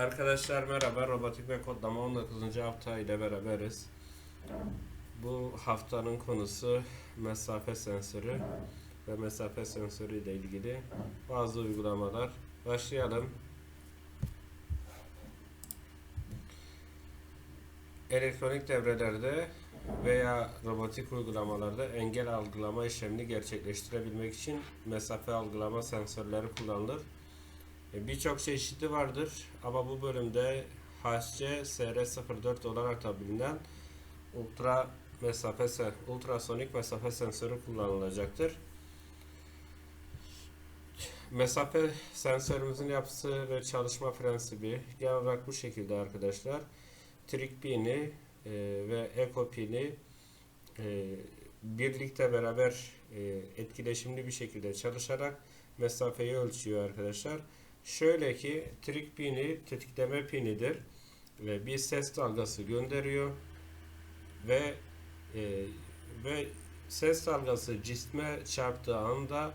Arkadaşlar merhaba. Robotik ve kodlama 19. hafta ile beraberiz. Bu haftanın konusu mesafe sensörü ve mesafe sensörü ile ilgili bazı uygulamalar. Başlayalım. Elektronik devrelerde veya robotik uygulamalarda engel algılama işlemini gerçekleştirebilmek için mesafe algılama sensörleri kullanılır. E, Birçok çeşidi vardır ama bu bölümde HC SR04 olarak da bilinen ultra mesafe ultrasonik mesafe sensörü kullanılacaktır. Mesafe sensörümüzün yapısı ve çalışma prensibi genel olarak bu şekilde arkadaşlar. Trik pini e, ve eko pini e, birlikte beraber e, etkileşimli bir şekilde çalışarak mesafeyi ölçüyor arkadaşlar. Şöyle ki trik pini tetikleme pinidir ve bir ses dalgası gönderiyor ve e, ve ses dalgası cisme çarptığı anda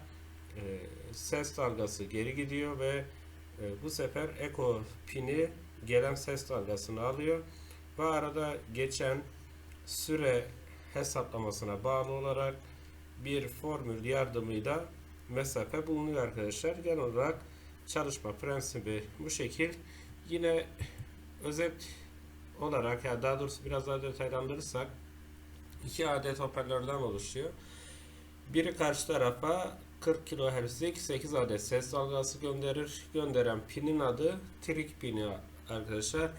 e, ses dalgası geri gidiyor ve e, bu sefer eko pini gelen ses dalgasını alıyor ve arada geçen süre hesaplamasına bağlı olarak bir formül yardımıyla mesafe bulunuyor arkadaşlar. Genel olarak çalışma prensibi bu şekil. Yine özet olarak ya daha doğrusu biraz daha detaylandırırsak iki adet hoparlörden oluşuyor. Biri karşı tarafa 40 kHz'lik 8 adet ses dalgası gönderir. Gönderen pinin adı trik pini arkadaşlar.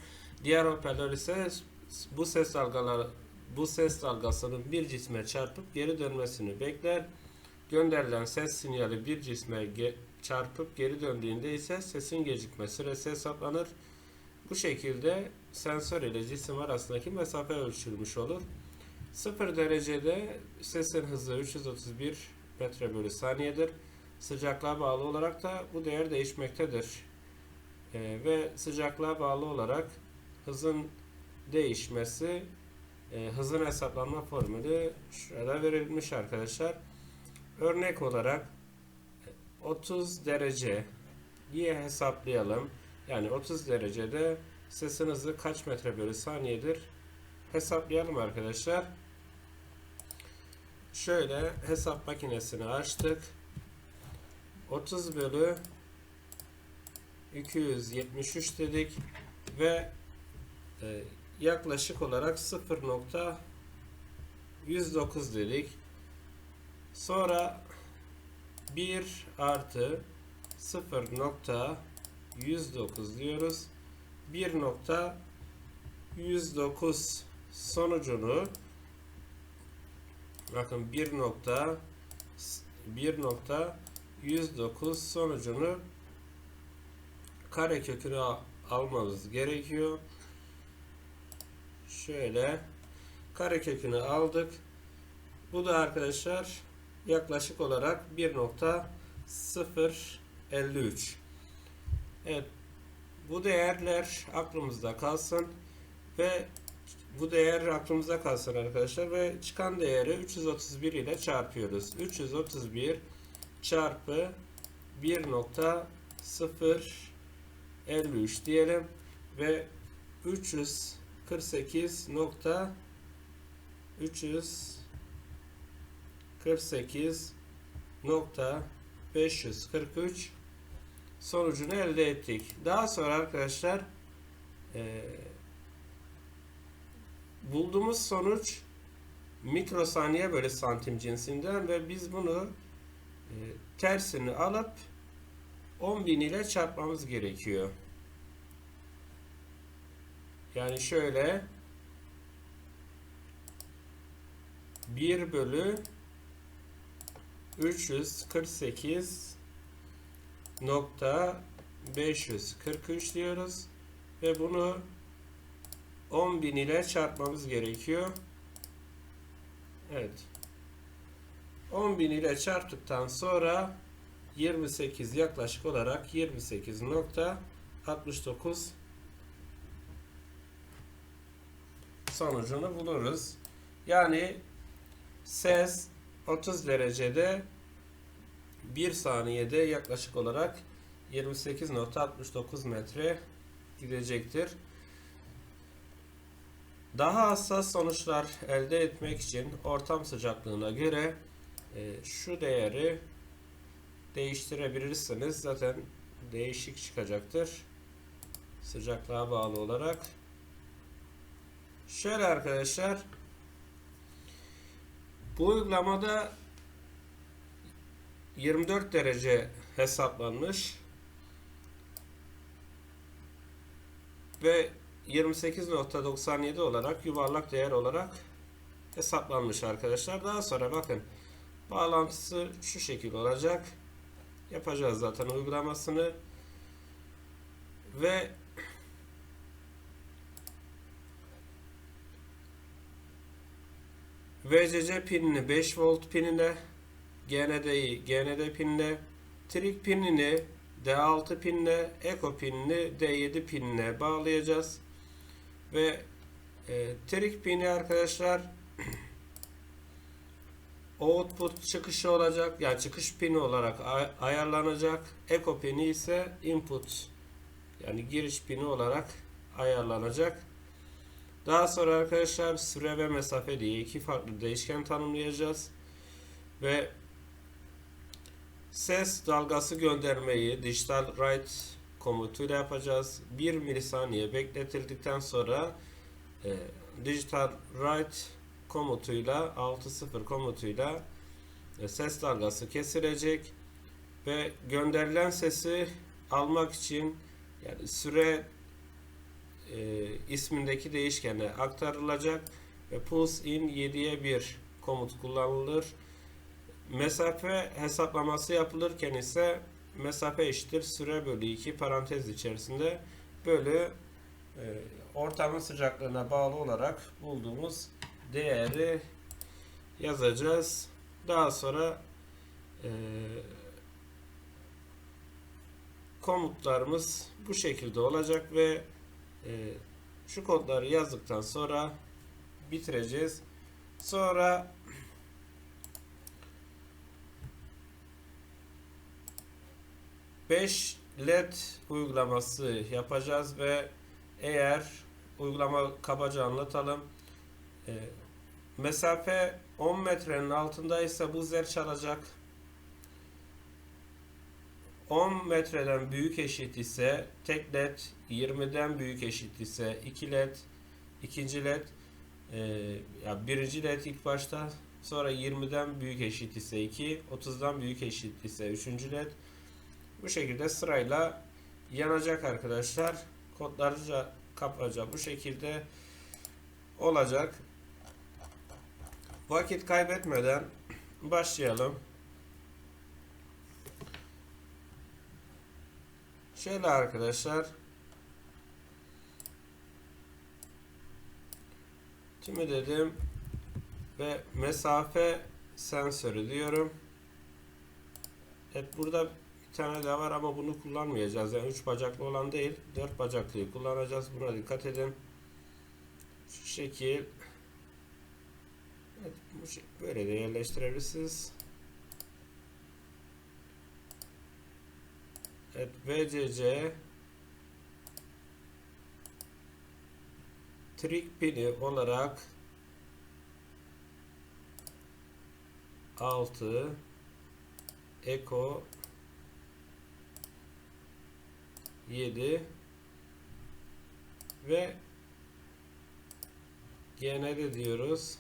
Diğer hoparlör ise bu ses dalgaları bu ses dalgasının bir cisme çarpıp geri dönmesini bekler. Gönderilen ses sinyali bir cisme çarpıp geri döndüğünde ise sesin gecikme süresi hesaplanır. Bu şekilde sensör ile cisim arasındaki mesafe ölçülmüş olur. 0 derecede sesin hızı 331 metre bölü saniyedir. Sıcaklığa bağlı olarak da bu değer değişmektedir. Ee, ve sıcaklığa bağlı olarak hızın değişmesi e, hızın hesaplanma formülü şurada verilmiş arkadaşlar. Örnek olarak 30 derece diye hesaplayalım. Yani 30 derecede sesin hızı kaç metre bölü saniyedir? Hesaplayalım arkadaşlar. Şöyle hesap makinesini açtık. 30 bölü 273 dedik ve e, yaklaşık olarak 0.109 dedik. Sonra 1 artı 0.109 diyoruz. 1.109 sonucunu bakın 1 nokta 1.109 sonucunu kare kökünü al- almamız gerekiyor. Şöyle kare kökünü aldık. Bu da arkadaşlar yaklaşık olarak 1.053. Evet bu değerler aklımızda kalsın ve bu değer aklımızda kalsın arkadaşlar ve çıkan değeri 331 ile çarpıyoruz. 331 çarpı 1.053 diyelim ve 348. 300 48 nokta 543 sonucunu elde ettik. Daha sonra arkadaşlar e, bulduğumuz sonuç mikrosaniye böyle santim cinsinden ve biz bunu e, tersini alıp 10.000 ile çarpmamız gerekiyor. Yani şöyle 1 bölü 348 nokta 543 diyoruz ve bunu 10.000 ile çarpmamız gerekiyor. Evet. 10.000 ile çarptıktan sonra 28 yaklaşık olarak 28 nokta 69 sonucunu buluruz. Yani ses 30 derecede 1 saniyede yaklaşık olarak 28.69 metre gidecektir. Daha hassas sonuçlar elde etmek için ortam sıcaklığına göre e, şu değeri değiştirebilirsiniz. Zaten değişik çıkacaktır. Sıcaklığa bağlı olarak. Şöyle arkadaşlar. Bu uygulamada 24 derece hesaplanmış ve 28.97 olarak yuvarlak değer olarak hesaplanmış arkadaşlar. Daha sonra bakın bağlantısı şu şekil olacak. Yapacağız zaten uygulamasını ve VCC pinini 5 volt pinine GND'yi GND pinine trik pinini D6 pinine Eco pinini D7 pinine bağlayacağız. Ve e, trik pini arkadaşlar output çıkışı olacak yani çıkış pini olarak ay- ayarlanacak. Eco pini ise input yani giriş pini olarak ayarlanacak daha sonra arkadaşlar süre ve mesafe diye iki farklı değişken tanımlayacağız. Ve ses dalgası göndermeyi digital write komutuyla yapacağız. 1 milisaniye bekletildikten sonra e, digital write komutuyla 6.0 komutuyla e, ses dalgası kesilecek ve gönderilen sesi almak için yani süre e, ismindeki değişkene aktarılacak ve pulse in 7'ye 1 komut kullanılır. Mesafe hesaplaması yapılırken ise mesafe eşittir süre bölü 2 parantez içerisinde bölü e, ortamın sıcaklığına bağlı olarak bulduğumuz değeri yazacağız. Daha sonra e, komutlarımız bu şekilde olacak ve e, şu kodları yazdıktan sonra bitireceğiz. Sonra beş led uygulaması yapacağız ve eğer uygulama kabaca anlatalım. E, mesafe 10 metrenin altındaysa bu zer çalacak. 10 metreden büyük eşit ise tek led 20'den büyük eşit ise 2 led ikinci led e, ya birinci led ilk başta sonra 20'den büyük eşit ise 2 30'dan büyük eşit ise 3. led bu şekilde sırayla yanacak arkadaşlar. Kodlarca kapaca bu şekilde olacak. Vakit kaybetmeden başlayalım Şöyle arkadaşlar. Tümü dedim ve mesafe sensörü diyorum. Evet burada bir tane daha var ama bunu kullanmayacağız. Yani 3 bacaklı olan değil, 4 bacaklıyı kullanacağız. Buna dikkat edin. Şu şekil. Evet, bu şey, böyle de yerleştirebilirsiniz. Evet, VCC trik pini olarak 6 Eko 7 ve GND diyoruz.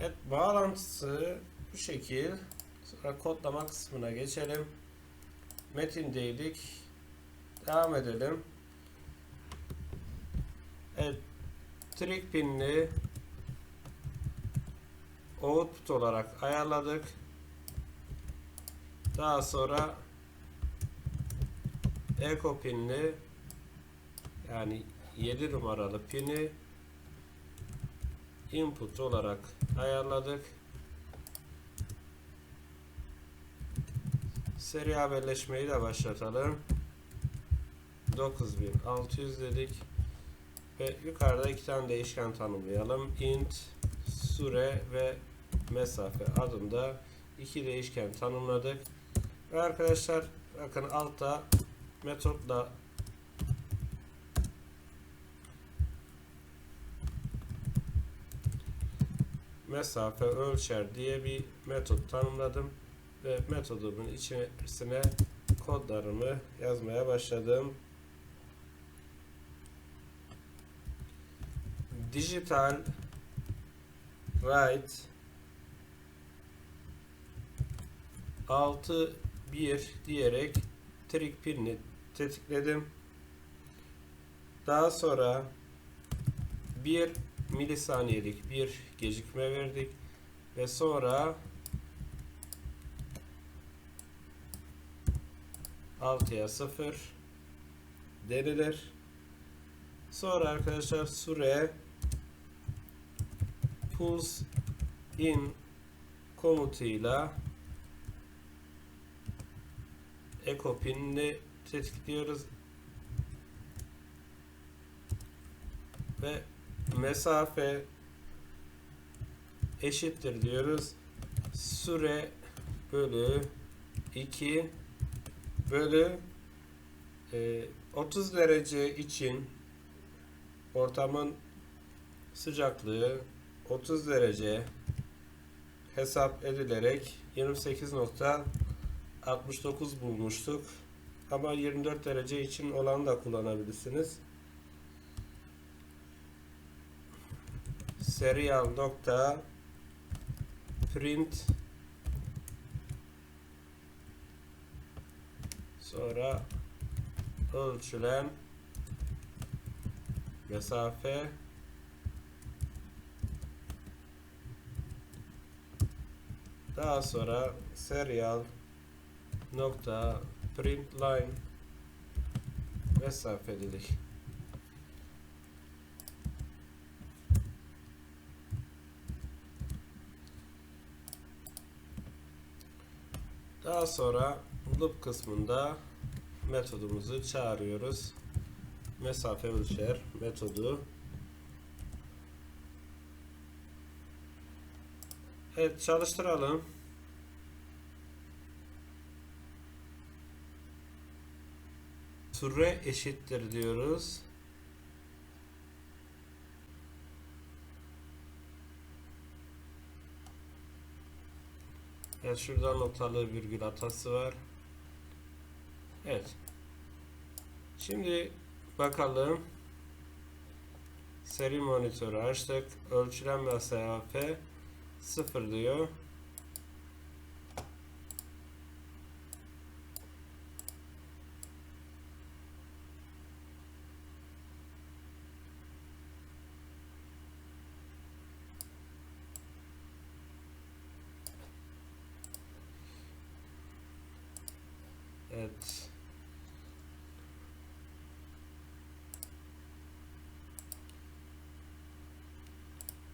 Evet bağlantısı bu şekil. Sonra kodlama kısmına geçelim. Metindeydik. Devam edelim. Evet. Trik pinini output olarak ayarladık. Daha sonra echo pinini yani 7 numaralı pini input olarak ayarladık. Seri haberleşmeyi de başlatalım. 9600 dedik. Ve yukarıda iki tane değişken tanımlayalım. int süre ve mesafe adında iki değişken tanımladık. Ve arkadaşlar bakın altta metotla mesafe ölçer diye bir metot tanımladım ve metodumun içerisine kodlarımı yazmaya başladım. Digital write 6 1 diyerek trick pinini tetikledim. Daha sonra 1 milisaniyelik bir gecikme verdik ve sonra 6'ya 0 denilir. Sonra arkadaşlar süre pulse in komutuyla echo pinini tetikliyoruz ve mesafe eşittir diyoruz. Süre bölü 2 bölü e, 30 derece için ortamın sıcaklığı 30 derece hesap edilerek 28.69 bulmuştuk. Ama 24 derece için olanı da kullanabilirsiniz. Serial nokta print sonra ölçülen mesafe daha sonra serial nokta print line mesafe dedik. Daha sonra loop kısmında metodumuzu çağırıyoruz. Mesafe ölçer metodu. Evet çalıştıralım. Süre eşittir diyoruz. Evet şurada noktalı virgül hatası var. Evet. Şimdi bakalım. Seri monitörü açtık. Ölçülen mesafe 0 diyor. Evet.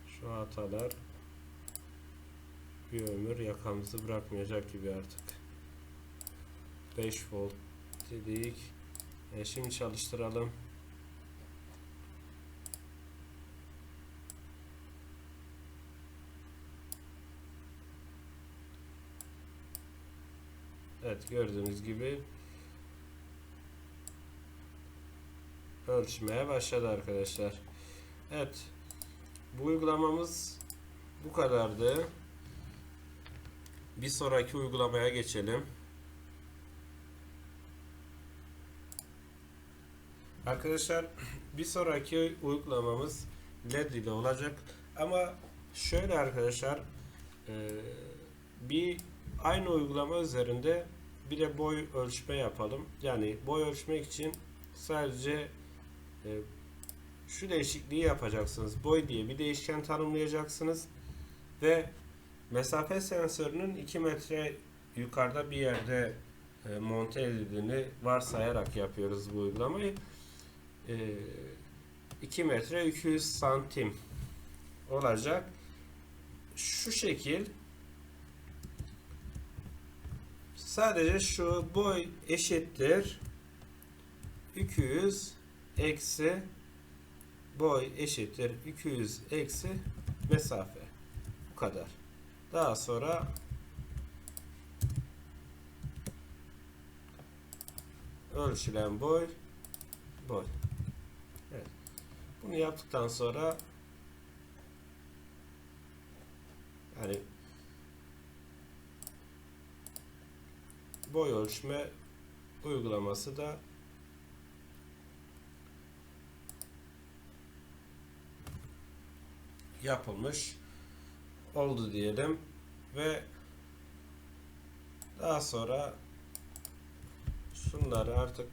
Şu hatalar bir ömür yakamızı bırakmayacak gibi artık. 5 volt dedik. E şimdi çalıştıralım. Evet gördüğünüz gibi ölçmeye başladı arkadaşlar. Evet bu uygulamamız bu kadardı. Bir sonraki uygulamaya geçelim. Arkadaşlar bir sonraki uygulamamız LED ile olacak. Ama şöyle arkadaşlar bir aynı uygulama üzerinde bir de boy ölçme yapalım. Yani boy ölçmek için sadece e, şu değişikliği yapacaksınız. Boy diye bir değişken tanımlayacaksınız ve mesafe sensörünün 2 metre yukarıda bir yerde e, monte edildiğini varsayarak yapıyoruz bu uygulamayı. E, 2 metre 200 santim olacak. Şu şekil sadece şu boy eşittir 200 eksi boy eşittir 200 eksi mesafe. Bu kadar. Daha sonra ölçülen boy boy. Evet. Bunu yaptıktan sonra yani boy ölçme uygulaması da yapılmış oldu diyelim ve daha sonra şunları artık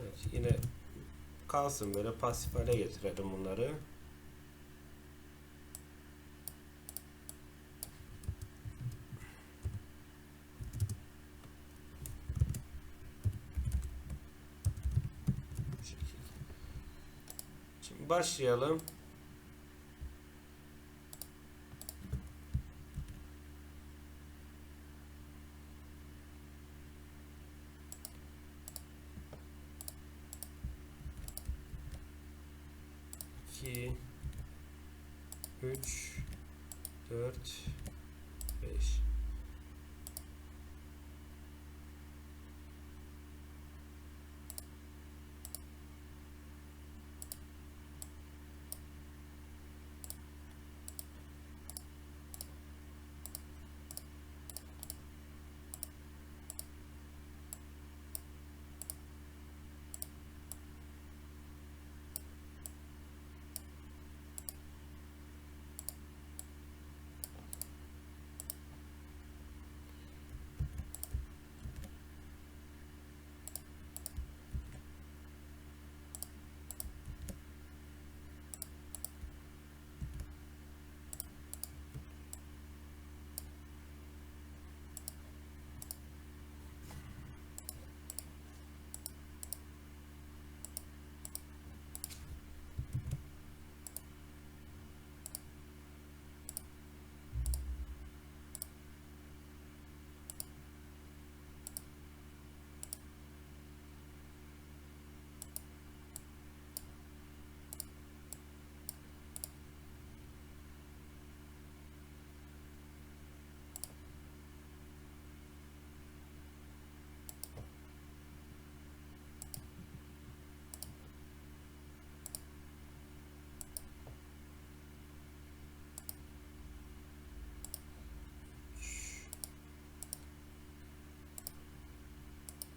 evet, yine kalsın böyle pasif hale getirelim bunları. Bu şekilde. Şimdi başlayalım.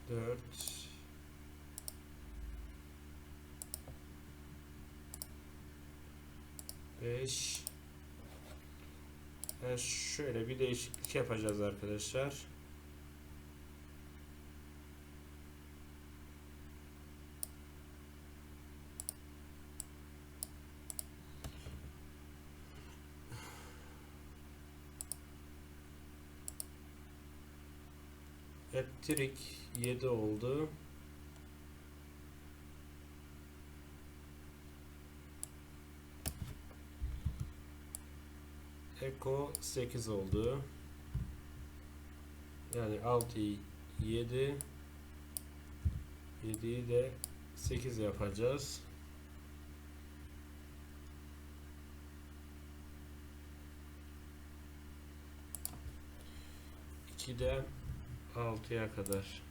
4 5 yani şöyle bir değişiklik yapacağız arkadaşlar. Elektrik 7 oldu. Eko 8 oldu. Yani 6 7 7'yi de 8 yapacağız. İkiden 6'ya kadar.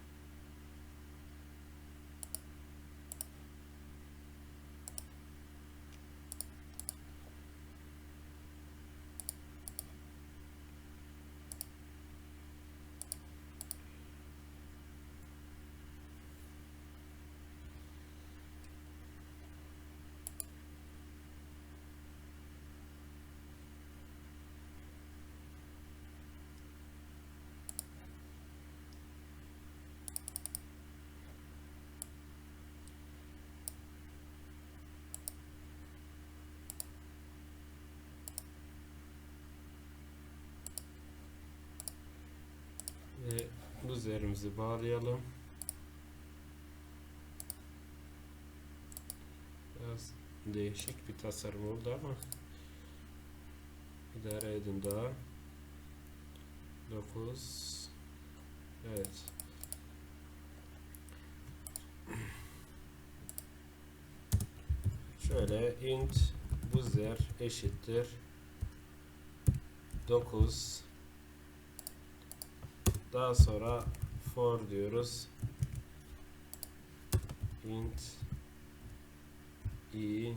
Ve bu üzerimizi bağlayalım. Biraz değişik bir tasarım oldu ama idare edin daha. 9 Evet. Şöyle int buzzer eşittir 9 daha sonra for diyoruz. İnt i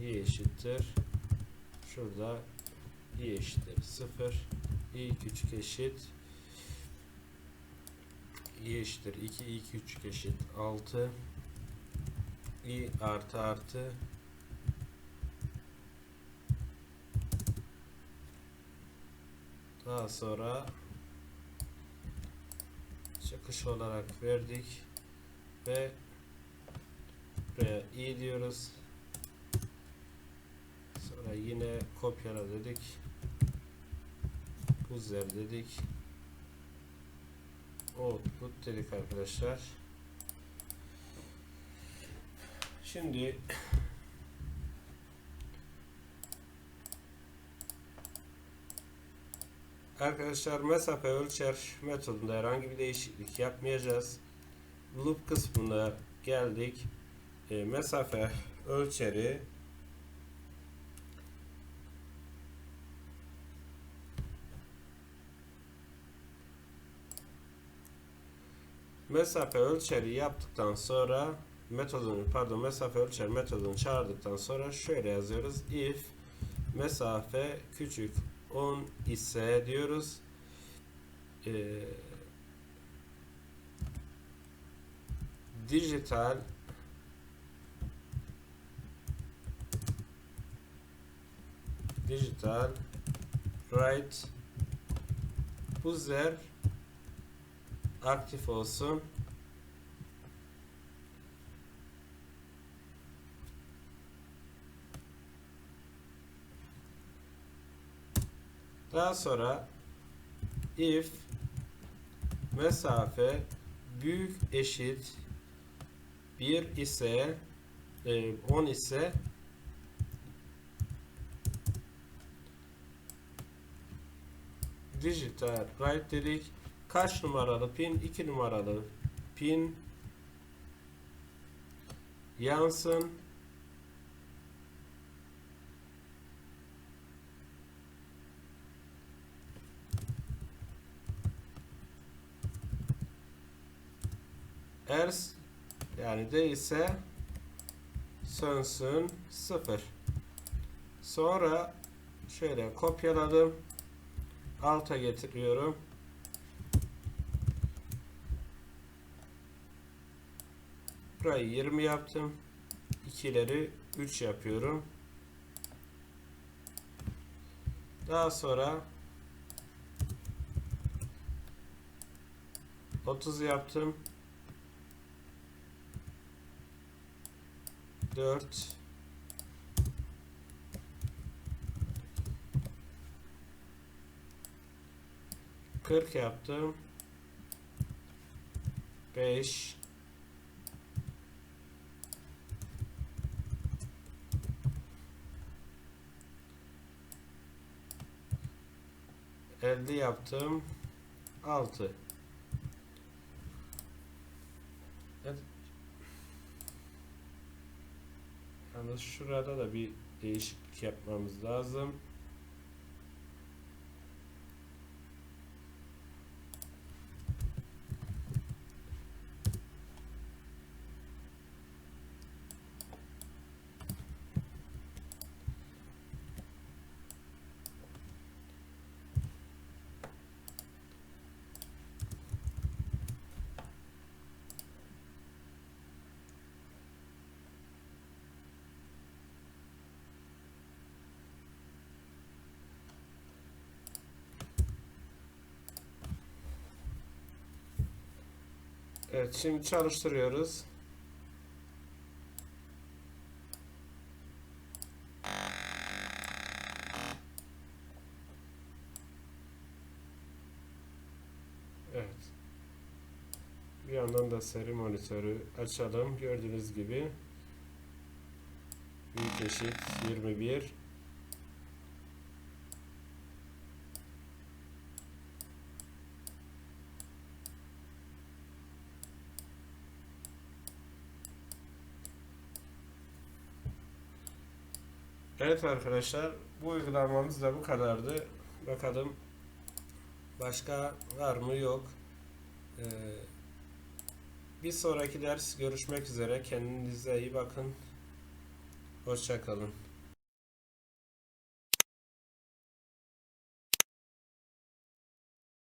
i eşittir. Şurada i eşittir. 0 i küçük eşit. İ eşittir. 2 i küçük eşit. 6 i artı artı daha sonra çıkış olarak verdik ve buraya i diyoruz. Sonra yine kopyala dedik. Buzzer dedik. Output dedik arkadaşlar. Şimdi Arkadaşlar mesafe ölçer metodunda herhangi bir değişiklik yapmayacağız. Loop kısmına geldik. E, mesafe ölçeri mesafe ölçeri yaptıktan sonra metodunu pardon mesafe ölçer metodunu çağırdıktan sonra şöyle yazıyoruz if mesafe küçük 10 ise diyoruz. E, dijital dijital write buzzer aktif olsun Daha sonra if mesafe büyük eşit 1 ise 10 ise dijital write dedik. Kaç numaralı pin? 2 numaralı pin yansın. Eğer yani değilse sönsün 0. Sonra şöyle kopyaladım. Alta getiriyorum. Burayı 20 yaptım. İkileri 3 yapıyorum. Daha sonra 30 yaptım. 4 40 yaptım. 5 50 yaptım. 6 Evet. Yalnız şurada da bir değişiklik yapmamız lazım. Evet şimdi çalıştırıyoruz. Evet. Bir yandan da seri monitörü açalım. Gördüğünüz gibi büyük eşit 21 Evet arkadaşlar bu uygulamamız da bu kadardı. Bakalım başka var mı yok. Ee, bir sonraki ders görüşmek üzere. Kendinize iyi bakın. Hoşça kalın.